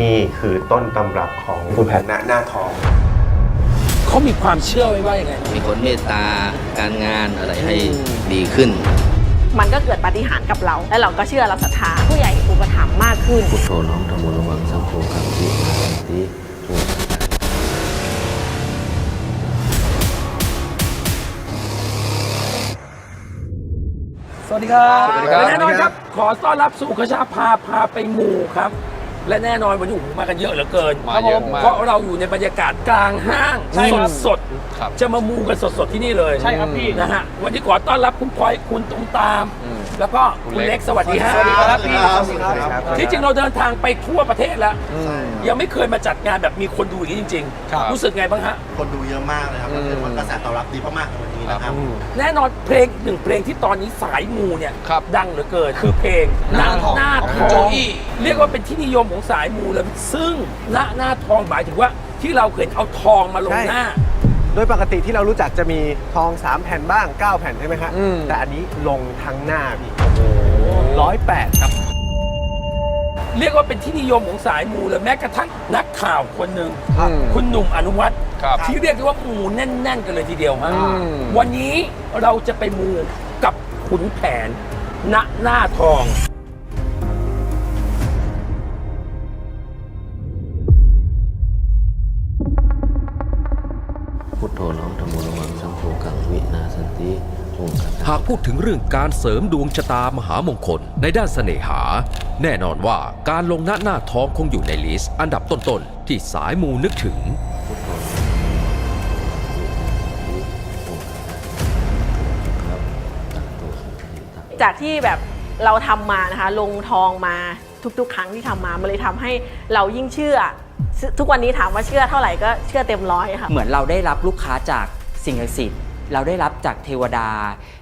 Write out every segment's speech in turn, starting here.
นี่คือต้นตำรับของคุณแผนณหน้าทอง เขามีความเชื่อไว้ว่าอย่างไงมีคนเมตตาการงานอะไรให้ดีขึ้น มันก็เกิดปาฏิหาริย์กับเรา และเราก็เชื่อเราศรัทธาผู้ใหญ่อุปถัมภ์มากขึ้นพุทโธน้อมธรรมระวังสังโฆกังตินาสันติโอสวัสดีครับสวัสดีครับและแน่นอนครับ ขอต้อนรับสู่ขชาพาพาไปหมู่ครับ และแน่นอนวันนี้โอ้โหมากันเยอะเหลือเกิน มาเยอะมาก เพราะเราอยู่ในบรรยากาศกลางห้างใช่สครัดบ สดๆครับ จะมามูกันสดๆที่นี่เลยใช่ครับพี่ นะฮะวันนี้ขอต้อนรับคุณพลอยคุณตุ้มตาม อืมแล้วก็คุณเล็กสวัสดีฮะสวัสดีครับพี่สวัสดีครับ ที่จริงเราเดินทางไปทั่วประเทศแล้ว อืม ยังไม่เคยมาจัดงานแบบมีคนดูอย่างนี้จริง ครับรู้สึกไงบ้างฮะ คนดูเยอะมากเลยครับอืม แล้วก็กระแสตอบรับดีมากๆในวันนี้นะครับ แน่นอนเพลงหนึ่งเพลงที่ตอนนี้สายมูเนี่ย ครับดังเหลือเกินคือเพลงหน้าทองหน้าของทคุณอโจงอี้ เรียกว่าเป็นที่นิยมของสายมูเลยซึ่งหน้าหน้าทองหมายถึงว่าที่เราเห็นเอาทองมาลงใช่หน้า โดยปกติที่เรารู้จักจะมีทอง 3 แผ่นบ้าง 9 แผ่นใช่ไหมฮะอืมแต่อันนี้ลงทั้งหน้าพี่ร้อยแปดครับ เรียกว่าเป็นที่นิยมของสายมูเลยแม้กระทั่งนักข่าวคนหนึ่งอืมคุณหนุ่มอนุวัฒน์ครับที่เรียกได้ว่ามูแน่น ๆ กันเลยทีเดียวฮะอืมวันนี้เราจะไปมูกับขุนแผนณหน้าทอง พุทโธน้อมธรรมระวังสังโฆกังวินาสันติโอหากพูดถึงเรื่องการเสริมดวงชะตามหามงคลในด้านเสน่หา แน่นอนว่าการลงหน้าหน้าทองคงอยู่ในลิสต์อันดับต้นๆที่สายมูนึกถึงพุทโธครับตักตัวสุขีตักจากที่แบบเราทำมานะคะลงทองมาทุกๆ ครั้งที่ทำมามันเลยทำให้เรายิ่งเชื่อ ทุกวันนี้ถามว่าเชื่อเท่าไหร่ก็เชื่อเต็มร้อยค่ะเหมือนเราได้รับลูกค้าจากสิ่งศักดิ์สิทธิ์เราได้รับจากเทวดา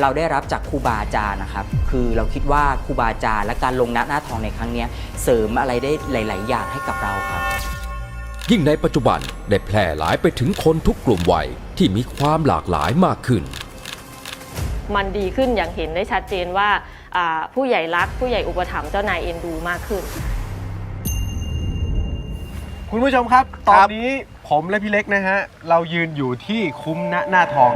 เราได้รับจากครูบาอาจารย์นะครับ คือเราคิดว่าครูบาอาจารย์และการลงหน้าหน้าทองในครั้งเนี้ยเสริมอะไรได้หลาย ๆ อย่างให้กับเราครับ ยิ่งในปัจจุบันได้แพร่หลายไปถึงคนทุกกลุ่มวัยที่มีความหลากหลายมากขึ้น มันดีขึ้นอย่างเห็นได้ชัดเจนว่าอ่าผู้ใหญ่รักผู้ใหญ่อุปถัมภ์เจ้านายเอ็นดูมากขึ้น คุณผู้ชมครับ ตอนนี้ผมและพี่เล็กนะฮะ เรายืนอยู่ที่คุ้มณหน้าทอง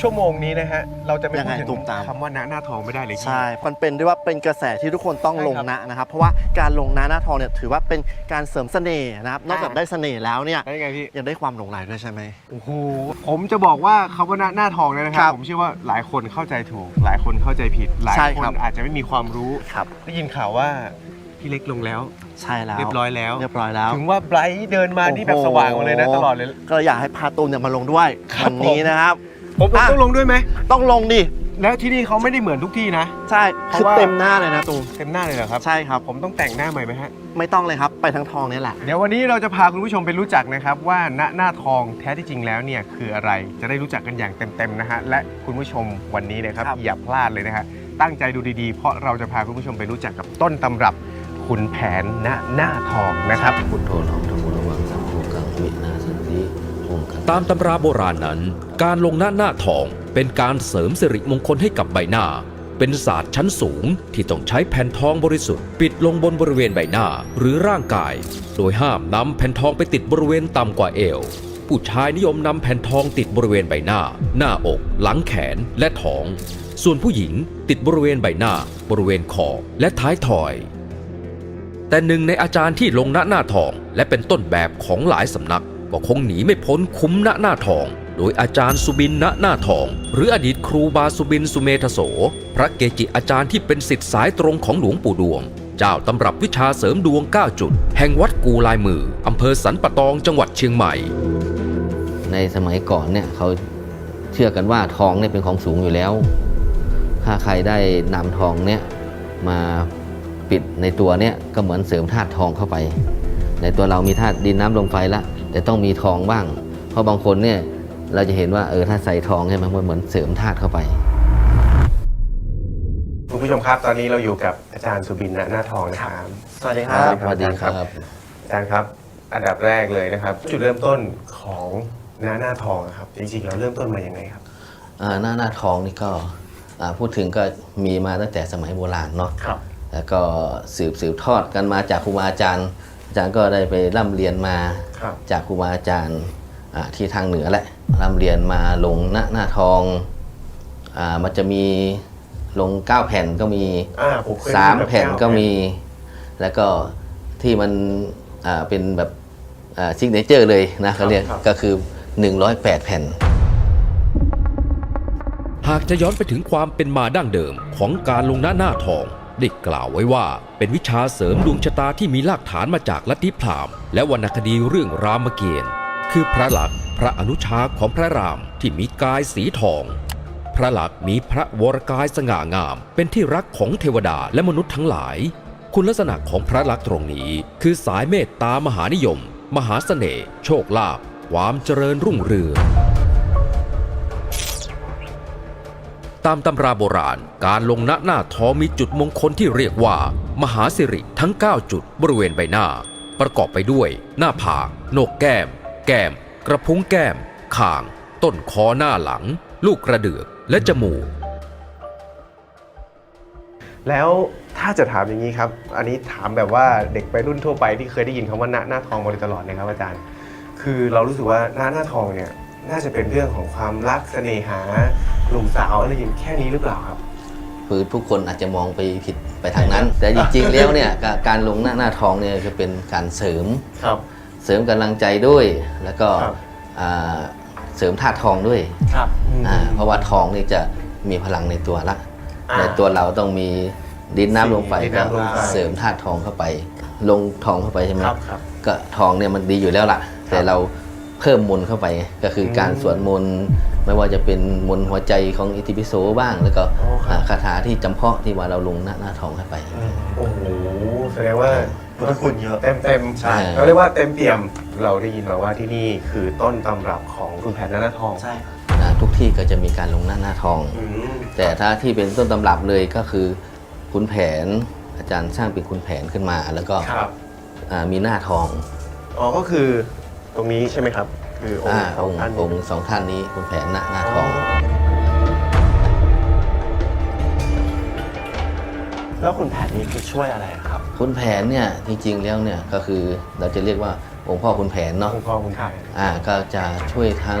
ชั่วโมงนี้นะฮะ เราจะไม่ยังพูไงดถึงตุ้มตาม คำว่าณหน้าทองไม่ได้เลยพี่ใช่ มันเป็นด้วยว่าเป็นกระแสที่ทุกคนต้องใช่ลคงรับนะนะครับ เพราะว่าการลงนะหน้าทองเนี่ยถือว่าเป็นการเสริมเสน่ห์นะครับ นอกจากอ่าได้เสน่ห์แล้วเนี่ย ได้ไงพี่ ยังได้ความหลงใหลด้วยใช่ไหม โอ้โห ผมจะบอกว่าคำว่าหน้าหน้าทองเนี่ยนะคครัรับบ ผมเชื่อว่าหลายคนเข้าใจถูก หลายคนเข้าใจผิด หลายใช่คครันบ อาจจะไม่มีความรู้ ครับ ได้ยินข่าวว่า พี่เล็กลงแล้ว ใช่แล้วเรียบร้อยแล้ว เรียบร้อยแล้ว ถึงว่าไบรท์เดินมานี่แบบโอ้โหสว่างมาเลยนะ ตลอดเลย ก็อยากให้พาตูนเนี่ยมาลงด้วยครับ วันนี้ผมนะครับ ผมผมอะ ต้องลงด้วยไหม ต้องลงดิ แล้วที่นี่เขาไม่ได้เหมือนทุกที่นะ ใช่เพราะคือว่า เต็มหน้าเลยนะตูนเต็มหน้าเลยเหรอครับ ใช่ครับ ผมต้องแต่งหน้าใหม่ไหมฮะ ไม่ต้องเลยครับ ไปทั้งทองเนี่ยแหละ เดี๋ยววันนี้เราจะพาคุณผู้ชมไปรู้จักนะครับ ว่าณหน้าทองแท้ที่จริงแล้วเนี่ยคืออะไรจะได้รู้จักกันอย่างเต็มๆนะฮะและคุณผู้ชมวันนี้นะครับครับ อย่าพลาดเลยนะฮะตั้งใจดูดีๆ เพราะเราจะพาคุณผู้ชมไปรู้จักกับต้นตำรับ ขุนแผนณหน้าทองนะครับพุทโธน้อมธรรมระวังสังโฆกังวินาสันติโอตามตำราโบราณนั้น การลงหน้าหน้าทองเป็นการเสริมสิริมงคลให้กับใบหน้า เป็นศาสตร์ชั้นสูงที่ต้องใช้แผ่นทองบริสุทธิ์ปิดลงบนบริเวณใบหน้าหรือร่างกาย โดยห้ามนำแผ่นทองไปติดบริเวณต่ำกว่าเอวผู้ชายนิยมนำแผ่นทองติดบริเวณใบหน้า หน้าอก หลังแขนและท้อง ส่วนผู้หญิงติดบริเวณใบหน้า บริเวณคอและท้ายถอย แต่หนึ่งในอาจารย์ที่ลงหน้าหน้าทอง และเป็นต้นแบบของหลายสำนักก็คงหนีไม่พ้นคุ้มหน้าหน้าทอง โดยอาจารย์สุบินณหน้าทอง หรืออดีตครูบาสุบินสุเมธโส พระเกจิอาจารย์ที่เป็นสิทธิ์สายตรงของหลวงปู่ดวง เจ้าตำรับวิชาเสริมดวง 9 จุด แห่งวัดกูลายมืออำเภอสันปะตองจังหวัดเชียงใหม่ ในสมัยก่อนเนี่ยเขาเชื่อกันว่าทองเนี่ยเป็นของสูงอยู่แล้ว ถ้าใครได้นำทองเนี่ยมา ปิดในตัวเนี่ยก็เหมือนเสริมธาตุทองเข้าไป ในตัวเรามีธาตุดินน้ำลมไฟละแต่ต้องมีทองบ้าง เพราะบางคนเนี่ยเราจะเห็นว่าเออถ้าใส่ทองใช่ไหมมันเหมือนเสริมธาตุเข้าไปคุณผู้ชมครับตอนนี้เราอยู่กับอาจารย์สุบินณหน้าทองนะครับสวัสดีครับสวัสดีครับอาจารย์ครับ อันดับแรกเลยนะครับ จุดเริ่มต้นของณหน้าทองอะครับจริงๆเราเริ่มต้นมายังไงครับอ่าหน้าหน้าทองนี่ก็อ่าพูดถึงก็มีมาตั้งแต่สมัยโบราณเนาะครับ แล้วก็สืบสืบทอดกันมาจากครูบาอาจารย์ อาจารย์ก็ได้ไปร่ำเรียนมาครับจากครูบาอาจารย์อ่าที่ทางเหนือแหละร่ำเรียนมาลงหน้าหน้าทองอามันจะมีลง9แผ่นก็มีอ่าผมเคยสามดูบบแผ่นก้าก็มี แล้วก็ที่มันอ่าเป็นแบบซิกเนเจอร์เลยนะเขาเรียกครับก็คือ 108 แผ่นหากจะย้อนไปถึงความเป็นมาดั้งเดิมของการลงหน้าหน้าทอง ได้กล่าวไว้ว่าเป็นวิชาเสริมดวงชะตาที่มีรากฐานมาจากลัทธิพราหมณ์และวรรณคดีเรื่องรามเกียรติ์คือพระหลักษณ์พระอนุชาของพระรามที่มีกายสีทอง พระหลักษณ์มีพระวรกายสง่างาม เป็นที่รักของเทวดาและมนุษย์ทั้งหลาย คุณลักษณะของพระลักษณ์ตรงนี้ คือสายเมตตามหานิยม มหาเสน่ห์โชคลาภความเจริญรุ่งเรือง ตามตำราโบราณ การลงหน้าหน้าทองมีจุดมงคลที่เรียกว่า มหาสิริทั้ง 9 จุดบริเวณใบหน้า ประกอบไปด้วย หน้าผากโหนกแก้ม แก้ม กระพุ้งแก้มคาง ต้นคอหน้าหลัง ลูกกระเดือกและจมูก แล้วถ้าจะถามอย่างนี้ครับ อันนี้ถามแบบว่าเด็กไปรุ่นทั่วไปที่เคยได้ยินคำว่าหน้าหน้าทองมาโดยตลอดนะครับอาจารย์ คือเรารู้สึกว่าหน้าหน้าทองเนี่ยน่าจะเป็นเรื่องของความรักเสน่หา หนุ่มสาวอะไรอย่างแค่นี้หรือเปล่าครับ คือทุกคนอาจจะมองไปผิดไปทางนั้น แต่จริงๆแล้วเนี่ยกาการลงหน้าหน้าทองเนี่ยจะเป็นการเสริมครับ เสริมกำลังใจด้วย แล้วก็ครับ อ่าเสริมธาตุทองด้วยครับอ่าเพราะว่าทองนี่จะมีพลังในตัวละ อ่า ในตัวเราต้องมีดินน้ำลมไฟดินก็น้ำลมไฟ เสริมธาตุทองเข้าไป ลงทองเข้าไปใช่ไหมครับครับ ก็ทองเนี่ยมันดีอยู่แล้วล่ะ แต่เรา เพิ่มมนต์เข้าไป ก็คือการอืมสวดมนต์ไม่ว่าจะเป็นมนต์หัวใจของอิติปิโสบ้าง แล้วก็อ๋อครับอ่าคาถาที่จำเพาะที่ว่าเราลงหน้าหน้าทองเข้าไป โอ้โหแสดงว่าพุทธคุณเยอะ เต็มเต็มใช่ เราเรียกว่าเต็มเปี่ยม เราได้ยินมาว่าที่นี่คือต้นตำรับของคุณแผนหน้าทองใช่อ่าทุกที่ก็จะมีการลงหน้าหน้าทอง อืมแต่ถ้าที่เป็นต้นตำรับเลยก็คือขุนแผนอาจารย์สร้างเป็นขุนแผนขึ้นมา แล้วก็ครับ อ่ามีหน้าทอง อ๋อก็คือ ตรงนี้ใช่ไหมครับ คือองอ่าค์สอองงค์ท่านองค์สองท่านนี้ขุนแผนหน้าหน้าทอง แล้วคุณแผนนี้คือช่วยอะไรครับขุนแผนเนี่ยจริงๆแล้วเนี่ยก็คือเราจะเรียกว่าองค์พ่อขุนแผนเนาะ องค์พ่อคุณแผนอ่าก็จะช่วยทาง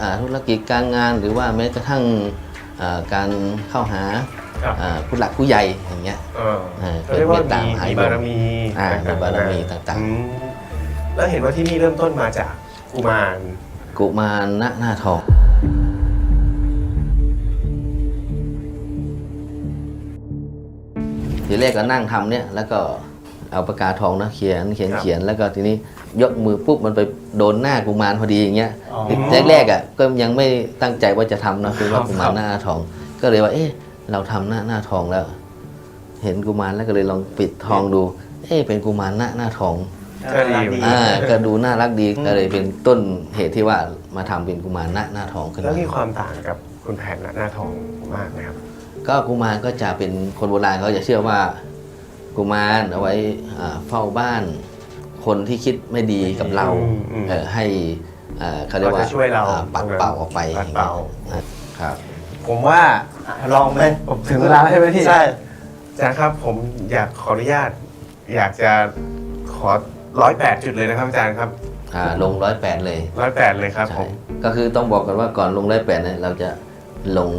อ่าธุรกิจการงานหรือว่าแม้กระทั่งอ่าการเข้าหาครับอ่าผู้หลักผู้ใหญ่อย่างเงี้ย เออเออเขาเรียกว่าเป็นเมตตามีมหานิมียม บารมีอ่าต่งๆมีบารมีต่างๆอืม แล้วเห็นว่าที่นี่เริ่มต้นมาจากกุมาร กุมารหน้าหน้าทอง ทีแรกก็นั่งทำเนี่ยแล้วก็เอาปากกาทองนะเขียนเขียนครับเขียนแล้วก็ทีนี้ยกมือปุ๊บมันไปโดนหน้ากุมารพอดีอย่างเงี้ยอ๋อแรกๆอะก็ยังไม่ตั้งใจว่าจะทำนะคือว่าครับ กุมารหน้าทอง ก็เลยว่า เอ๊ะเราทำหน้าหน้าทองแล้ว เห็นกุมารแล้วก็เลยลองปิดทองดู เอ๊ะเป็นกุมารหน้าหน้าทอง ก็ดีอยู่ อ่าก็ดูน่ารักดีก็เลยเป็นต้นเหตุที่ว่ามาทำเป็นกุมารหน้าหน้าทองขึ้นแล้วมา มีความต่างกับคุณแผนหน้าทองมากไหมครับ ก็กุมารก็จะเป็นคนโบราณเขาจะเชื่อว่ากุมารเอาไว้อ่าเฝ้าบ้าน คนที่คิดไม่ดีกับเราอืมอืมเอ่อให้อ่าเขาเรียกว่าเขาจะช่วยเราอ่ปัดเป่าออกไปปัดเป่าครับ ผมว่าลองไหมผมถึงเวลาแล้วใช่ไหมพี่ ใช่ อาจารย์ครับผมอยากขออนุญาต อยากจะขอ ร้อยแปดจุดเลยนะครับอาจารย์ครับอ่าลงร้อยแปดเลยร้อยแปดเลยครับผใช่มก็คือต้องบอกกันว่าก่อนลงร้อยแปดเนี่ยเราจะลง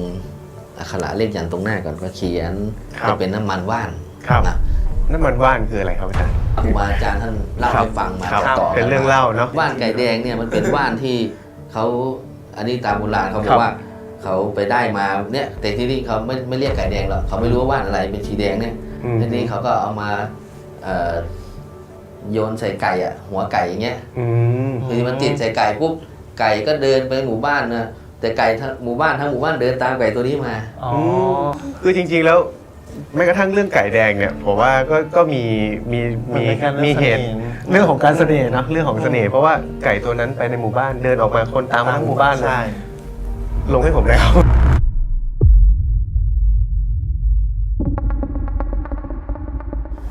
อักขระเลขยันต์ตรงหน้าก่อนก็เขียนครับจะเป็นน้ำมันว่านครับ นะน้ำมันว่านคืออะไรครับอาจารย์ ครูบาอาจารย์ท่านเล่าครับให้ฟังมาครับต่อๆเป็นเรื่องเล่าเนอะว่านไก่แดงเนี่ยมันเป็นว่านที่เขาอันนี้ตามโบราณเขาบอครักบ ว่าเขาไปได้มาเนี่ยแต่ที่นี่เขาไม่ไม่เรียกไก่แดงหรอกเขาไม่รู้ว่าว่านอะไรเป็นสีแดงเนี่ย อืม ทีนี้เขาก็เอามาเอ่อ โยนใส่ไก่อะหัวไก่อย่างเงี้ยอืมทีนี้มันติดใส่ไก่ปุ๊บไก่ก็เดินไปหมู่บ้านนะแต่ไก่ทั้งหมู่บ้านทั้งหมู่บ้านเดินตามไก่ตัวนี้มาอ๋อคือจริงๆแล้วแม้กระทั่งเรื่องไก่แดงเนี่ยผมว่าก็ก็มีมีมันมีเป็นแค่เรื่องมีเหตุเสน่ห์เรื่องของการเสน่ห์เนอะเรื่องของเสน่ห์เพราะว่าไก่ตัวนั้นไปในหมู่บ้านเดินออกมาคนตามมาทั้งหมู่บ้านเลยใช่ลงให้ผมแล้ว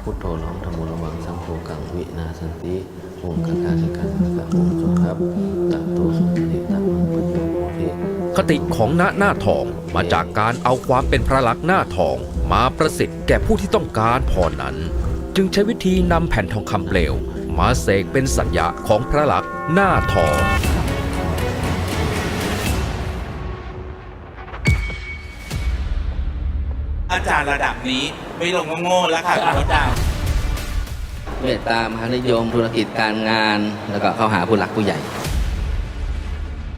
พุทโธน้อมธรรมุระวังสังโฆกังวินาสันติองค์คาคาสิกังกะองค์จงครับตัตโตสุติตัมมังปะโยโหติขติของณหน้าทองมาจากการเอาความเป็นพระลักษณ์หน้าทอง มาประสิทธิ์แก่ผู้ที่ต้องการพรนั้น จึงใช้วิธีนำแผ่นทองคำเปลว มาเสกเป็นสัญญาของพระลักษณ์หน้าทองอาจารย์ระดับนี้ ไม่ลงก็โง่แล้วค่ะคุณอาจารย์เมตตามหานิยมธุรกิจการงาน แล้วก็เข้าหาผู้หลักผู้ใหญ่